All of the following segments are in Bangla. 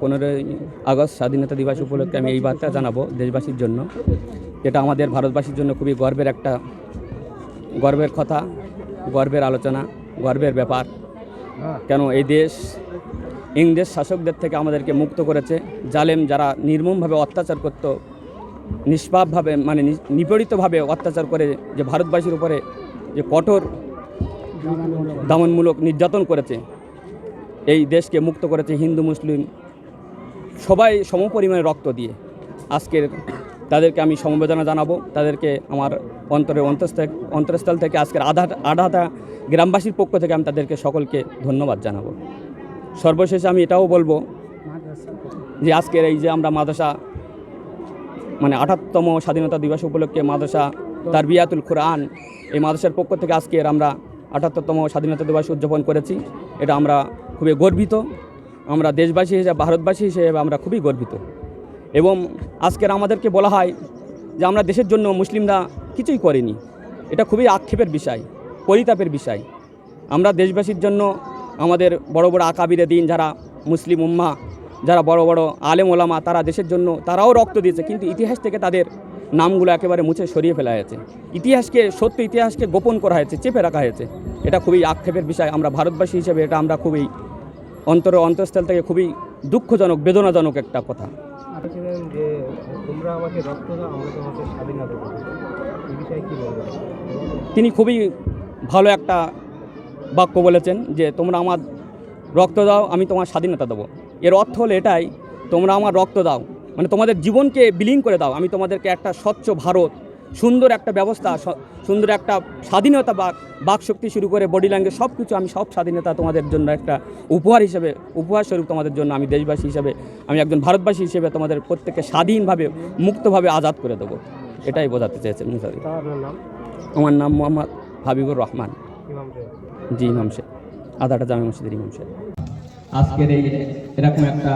পনেরোই আগস্ট স্বাধীনতা দিবস উপলক্ষে আমি এই বার্তা জানাব দেশবাসীর জন্য। যেটা আমাদের ভারতবাসীর জন্য খুবই গর্বের একটা, গর্বের কথা, গর্বের আলোচনা, গর্বের ব্যাপার। কেন এই দেশ ইংরেজ শাসকদের থেকে আমাদেরকে মুক্ত করেছে। জালেম যারা নির্মমভাবে অত্যাচার করত, নিষ্পাপভাবে মানে নিপীড়িতভাবে অত্যাচার করে যে ভারতবাসীর উপরে যে কঠোর দমনমূলক নির্যাতন করেছে, এই দেশকে মুক্ত করেছে হিন্দু, মুসলিম, সবাই সমপরিমাণে রক্ত দিয়ে। আজকের তাদেরকে আমি সমবেদনা জানাব। তাদেরকে আমার অন্তরের অন্তঃস্থ অন্তরস্থল থেকে আজকের আধা আধাটা গ্রামবাসীর পক্ষ থেকে আমি তাদেরকে সকলকে ধন্যবাদ জানাব। সর্বশেষে আমি এটাও বলব যে আজকের এই যে আমরা মাদ্রাসা মানে আঠাত্তম স্বাধীনতা দিবস উপলক্ষে মাদ্রাসা তার বিয়াতুল কোরআন, এই মাদ্রাসার পক্ষ থেকে আজকের আমরা আঠাত্তরতম স্বাধীনতা দিবস উদযাপন করেছি। এটা আমরা খুবই গর্বিত। আমরা দেশবাসী হিসেবে, ভারতবাসী হিসেবে আমরা খুবই গর্বিত। এবং আজকের আমাদেরকে বলা হয় যে আমরা দেশের জন্য মুসলিমরা কিছুই করিনি। এটা খুবই আক্ষেপের বিষয়, পরিতাপের বিষয়। আমরা দেশবাসীর জন্য আমাদের বড় বড় আকাবিরে দিন যারা মুসলিম উম্মা, যারা বড় বড় আলেম ওলামা, তারা দেশের জন্য, তারাও রক্ত দিয়েছে, কিন্তু ইতিহাস থেকে তাদের নামগুলো একেবারে মুছে সরিয়ে ফেলা হয়েছে। ইতিহাসকে, সত্য ইতিহাসকে গোপন করা হয়েছে, চেপে রাখা হয়েছে। এটা খুবই আক্ষেপের বিষয়, আমরা ভারতবাসী হিসেবে এটা আমরা খুবই অন্তর, অন্তঃস্থল থেকে খুবই দুঃখজনক, বেদনাজনক একটা কথা। বলেছিলেন যে তোমরা আমাকে রক্ত দাও, আমরা তোমাকে স্বাধীনতা এই বিষয়ে তিনি খুবই ভালো একটা বাক্য বলেছেন যে, তোমরা আমার রক্ত দাও, আমি তোমার স্বাধীনতা দেবো। এর অর্থ হলো এটাই, তোমরা আমার রক্ত দাও। মানে তোমাদের জীবনকে বিলীন করে দাও। আমি তোমাদেরকে একটা স্বচ্ছ ভারত সুন্দর একটা ব্যবস্থা সুন্দর একটা স্বাধীনতা বা বাকশক্তি শুরু করে বডি ল্যাঙ্গুয়েজ সব কিছু আমি সব স্বাধীনতা তোমাদের জন্য একটা উপহার হিসেবে উপহার স্বরূপ তোমাদের জন্য আমি দেশবাসী হিসেবে আমি একজন ভারতবাসী হিসেবে তোমাদের প্রত্যেককে স্বাধীনভাবে মুক্তভাবে আজাদ করে দেবো। এটাই বোঝাতে চেয়েছেন আমার নাম মোহাম্মদ হাবিবুর রহমান। জি ইমাম সাহেব। আদাটা জামে মসজিদের ইমাম সাহেব। আজকের এই এরকম একটা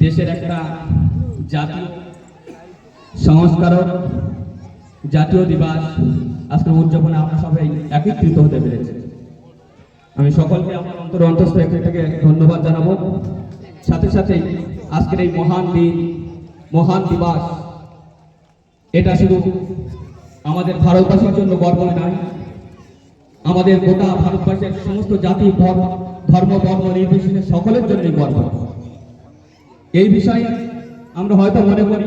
দেশের একটা জাতীয় সংস্কারক জাতীয় দিবস আজকের উদযাপনে আমরা সবাই একত্রিত হতে পেরেছি। আমি সকলকে আমার অন্তর অন্তস্থ থেকে ধন্যবাদ জানাব। সাথে সাথে আজকের এই মহান দিন, মহান দিবস, এটা শুধু আমাদের ভারতবাসীর জন্য গর্ব নয়, আমাদের গোটা ভারতবর্ষের সমস্ত জাতি ধর্ম ধর্ম বর্ণ নির্বিশেষে সকলের জন্যই গর্ব। এই বিষয়ে আমরা হয়তো মনে করি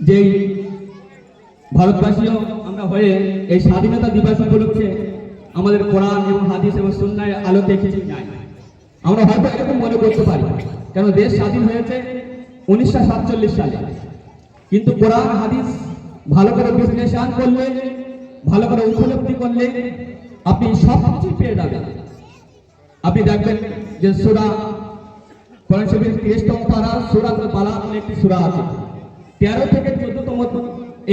যে ভারতবাসীও আমরা হয়ে এই স্বাধীনতা দিবস উপলক্ষে আমাদের কোরআন এবং হাদিস এবং সুন্নায় আলোতে কিছু নাই আমরা হয়তো এরকম মনে করতে পারি, কেন দেশ স্বাধীন হয়েছে উনিশশো সাতচল্লিশ সালে। কিন্তু কোরআন, হাদিস ভালো করে বিশ্লেষণ করলে, ভালো করে উপলব্ধি করলে আপনি সব কিছু পেয়ে যাবেন। আপনি দেখবেন যে সুরা কোরআন শরীফের তিরিশতম পারা সুরাত বালা একটি সুরা আছে। তেরো থেকে চোদ্দতম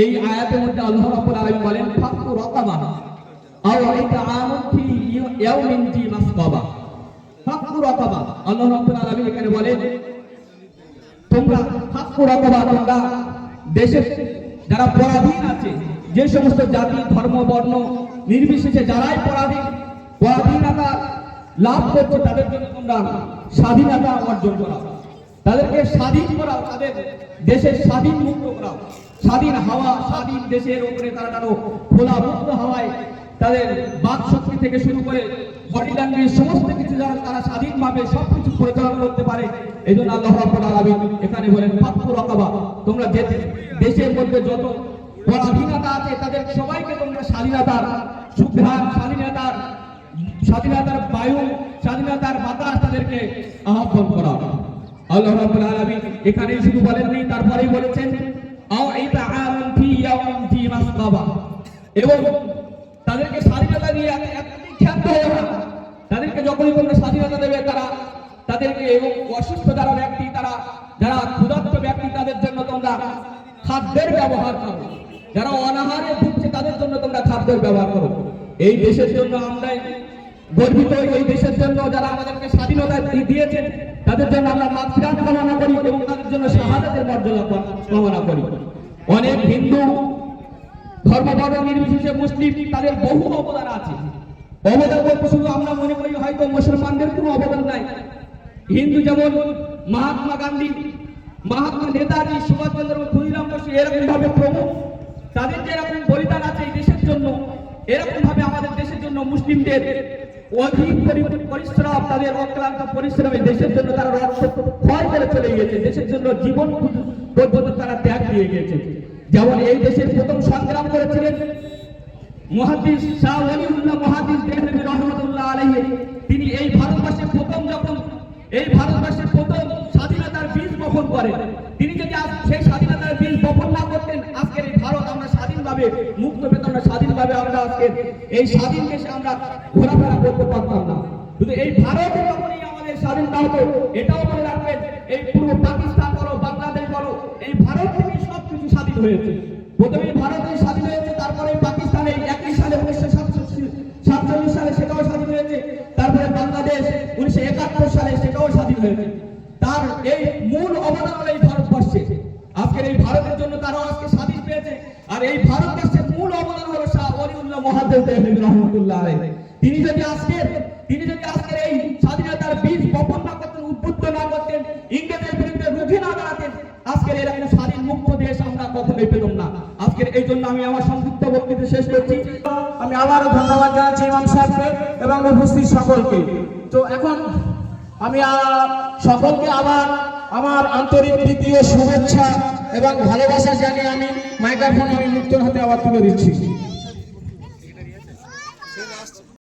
এই আয়াতের মধ্যে আল্লাহ রাব্বুল আলামিন বলেন, ফাকু রাকাবা আও ইতআমু ফি ইয়াউমিন জি মাসকাবা। ফাকু রাকাবা, আল্লাহ রাব্বুল আলামিন এখানে বলেন, তোমরা ফাকু রাকাবা, তোমরা দেশের যারা পরাধীন আছে, যে সমস্ত জাতি, ধর্ম, বর্ণ নির্বিশেষে যারাই পরাধীন, পরাধীনতা লাভ করছে, তাদের জন্য তোমরা স্বাধীনতা অর্জন করাও। তাদেরকে স্বাধীন করাও, তাদের দেশের স্বাধীন মুক্ত করাও। স্বাধীন হাওয়া, স্বাধীন দেশের উপরে তারা যেন খোলা মুক্ত হাওয়ায় তাদের বাক শক্তি থেকে শুরু করে বডি ল্যাঙ্গুয়েজ সমস্ত কিছু যারা তারা স্বাধীনভাবে সবকিছু পরিচালনা করতে পারে এই জন্য আল্লাহ রাব্বুল আলামিন এখানে বলেন ফাকু রাকাবা। তোমরা যে দেশের মধ্যে যত পরাধীনতা আছে, তাদের সবাইকে তোমরা স্বাধীনতার সুঘ্রাণ, স্বাধীনতার স্বাধীনতার বায়ু, স্বাধীনতার বাতাস তাদেরকে আহ্বান করা। আল্লাহ রাব্বুল আলামিন এখানেই শুধু বলেননি, তারপরেই বলেছেন আও ইতআমুন ফি ইয়াউমিন ফি মাসকাবা এবং তাদেরকে স্বাধীনতা দিয়ে এত এতটাই ক্ষান্ত হয়ে ওঠা। তাদেরকে যখনই তোমরা স্বাধীনতা দেবে, তারা তাদেরকে এবং অসুস্থ যারা ব্যক্তি, তারা যারা ক্ষুধার্ত ব্যক্তি, তাদের জন্য তোমরা খাদ্যের ব্যবহার করো। যারা অনাহারে ভুগছে, তাদের জন্য তোমরা খাদ্যের ব্যবহার করো। এই দেশের জন্য আমরা গর্বিত এই দেশের জন্য যারা আমাদেরকে স্বাধীনতা দিয়েছেন, তাদের জন্য আমরা মাতৃকান্ত কামনা করি এবং তাদের জন্য শাহাদাতের মর্যাদা কামনা করি। অনেক হিন্দু ধর্মবর্ণ নির্বিশেষে মুসলিম, তাদের বহু অবদান আছে। অবদান বলতে শুধু আমরা মনে করি, হয়তো মুসলমানদের কোনো অবদান নাই। হিন্দু যেমন মহাত্মা গান্ধী, মহাত্মা নেতাজি, সুভাষচন্দ্র ক্ষুদিরাম বসু এরকম ভাবে প্রমুখ। তাদের যে এরকম বলিদান আছে এই দেশের জন্য এরকম ভাবে আমাদের দেশের জন্য মুসলিমদের অধিক পরি- পরিশ্রম, তাদের অক্লান্ত পরিশ্রমে দেশের জন্য তারা রক্ত ক্ষয় করে চলে গিয়েছে। দেশের জন্য জীবন পর্যন্ত তারা ত্যাগ দিয়ে গিয়েছে। যেমন এই দেশের প্রথম সংগ্রাম করেছিলেন মহাদিস শাহ ওয়ালিউল্লাহ মহাদিস রহমতুল্লাহ আলাইহি। তিনি এই ভারতবর্ষে প্রথম যখন, এই ভারতবর্ষে প্রথম স্বাধীনতার বীজ বপন করেন। তিনি যদি সেই স্বাধীনতার বীজ বপন না করতেন, আজকের এই ভারত আমরা স্বাধীনভাবে মুক্ত স্বাধীনভাবে আমরা আজকে এই স্বাধীন দেশে আমরা ঘোরাফেরা করতে পারতাম না? শুধু এই ভারত যখনই আমাদের স্বাধীনতা হতো এটাও মনে রাখবেন, এই পূর্ব পাকিস্তান বলো, বাংলাদেশ বলো, এই ভারত থেকে সব কিছু স্বাধীন হয়েছে। প্রথমে ভারতে স্বাধীন হয়েছে, তারপরে পাকিস্তানে একই সালে উনিশশো সাতচল্লিশ সালে সেটাও স্বাধীন হয়েছে, তারপরে বাংলাদেশ উনিশশো একাত্তর সালে সেটাও স্বাধীন হয়েছে। তার এই মূল অবদান হলো এই ভারতবর্ষে। আজকের এই ভারতের জন্য তারাও আজকে স্বাধীন পেয়েছে। আর এই ভারতবর্ষের মূল অবদান হলো শাহ মহাদেব রহমতুল্লাহ আলাইহি। তিনি যদি আজকের তিনি যদি আজকের এই স্বাধীনতার বীজ বপন না করতেন, উদ্বুদ্ধ না করতেন ইংরেজের বিরুদ্ধে রুখে না দাঁড়াতেন, আজকের এরকম স্বাধীন মুক্ত দেশ আমরা কখনোই পেতাম না। আজকের এই জন্য আমি আমার সংক্ষিপ্ত বক্তৃতা শেষ করছি। আমি আবারও ধন্যবাদ জানাচ্ছি ইমাম সাহেবকে এবং উপস্থিত সকলকে। তো এখন আমি সকলকে আবার আমার আন্তরিক দ্বিতীয় শুভেচ্ছা এবং ভালোবাসা জানিয়ে আমি মাইক্রোফোন আমি মুক্ত হাতে আবার তুলে দিচ্ছি।